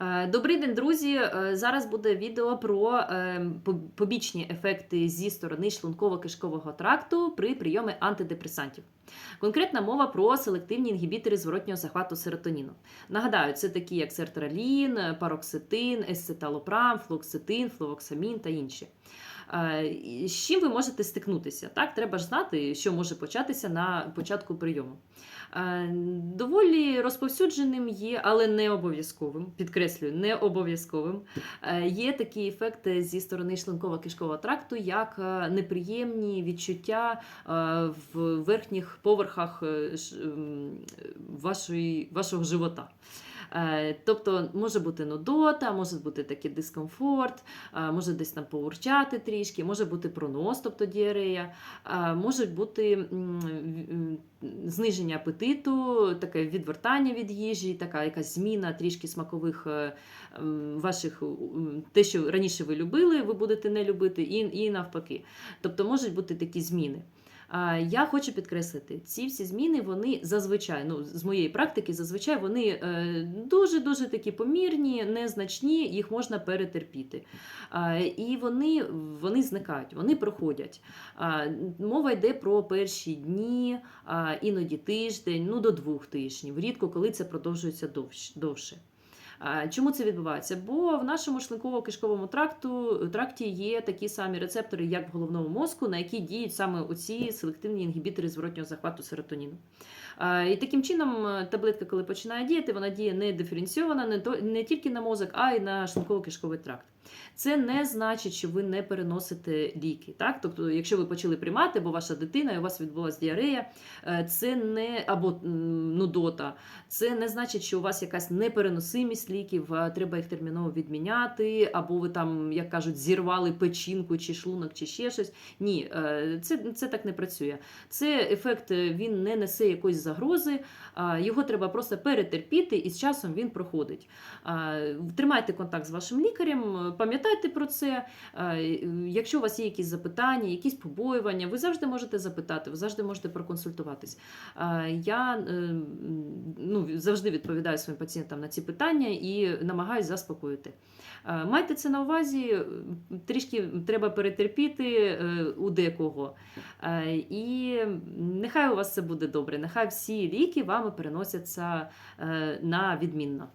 Е, Добрий день, друзі! Е, Зараз буде відео про е, побічні ефекти зі сторони шлунково-кишкового тракту при прийомі антидепресантів. Конкретна мова про селективні інгібітори зворотнього захвату серотоніну. Нагадаю, це такі як сертралін, пароксетин, есцеталопрам, флоксетин, фловоксамін та інші. Е, З чим ви можете стикнутися? Так, треба ж знати, що може початися на початку прийому. Е, Доволі розповсюдженим є, але не обов'язковим. Підкреслюю, не обов'язковим. Е, Є такі ефекти зі сторони шлунково-кишкового тракту, як неприємні відчуття в верхніх поверхах вашої, вашого живота. Е, Тобто може бути нудота, може бути такий дискомфорт, е, може десь там поурчати трішки, може бути пронос, тобто діарея, е, може бути зниження апетиту, таке відвертання від їжі, така якась зміна трішки смакових ваших те, що раніше ви любили, ви будете не любити, і, і навпаки. Тобто можуть бути такі зміни. Я хочу підкреслити, ці всі зміни вони зазвичай, ну з моєї практики, зазвичай вони е, дуже дуже такі помірні, незначні, їх можна перетерпіти. І вони, вони зникають, вони проходять. Мова йде про перші дні, іноді тиждень, ну до двох тижнів. Рідко коли це продовжується довш- довше. Чому це відбувається? Бо в нашому шлунково-кишковому тракту тракті є такі самі рецептори, як в головному мозку, на які діють саме оці селективні інгібітори зворотнього захвату серотоніну. І таким чином е, таблетка, коли починає діяти, вона діє не диференційована не тільки на мозок, а й на шлунково-кишковий тракт. Це не значить, що ви не переносите ліки. Так? Тобто, якщо ви почали приймати, бо ваша дитина і у вас відбулася діарея, е, це не або нудота, це не значить, що у вас якась непереносимість ліків, треба їх терміново відміняти, або ви там, як кажуть, зірвали печінку чи шлунок, чи ще щось. Ні, е, це, це так не працює. Це ефект е, він не несе якоїсь загрози, його треба просто перетерпіти, і з часом він проходить. Тримайте контакт з вашим лікарем, пам'ятайте про це. Якщо у вас є якісь запитання, якісь побоювання, ви завжди можете запитати, ви завжди можете проконсультуватись. Я е, ну, завжди відповідаю своїм пацієнтам на ці питання і намагаюся заспокоїти. Е, Майте це на увазі, е, трішки треба перетерпіти е, у декого. Е, І нехай у вас все буде добре. Нехай всі ліки вами переносяться е, на відмінно.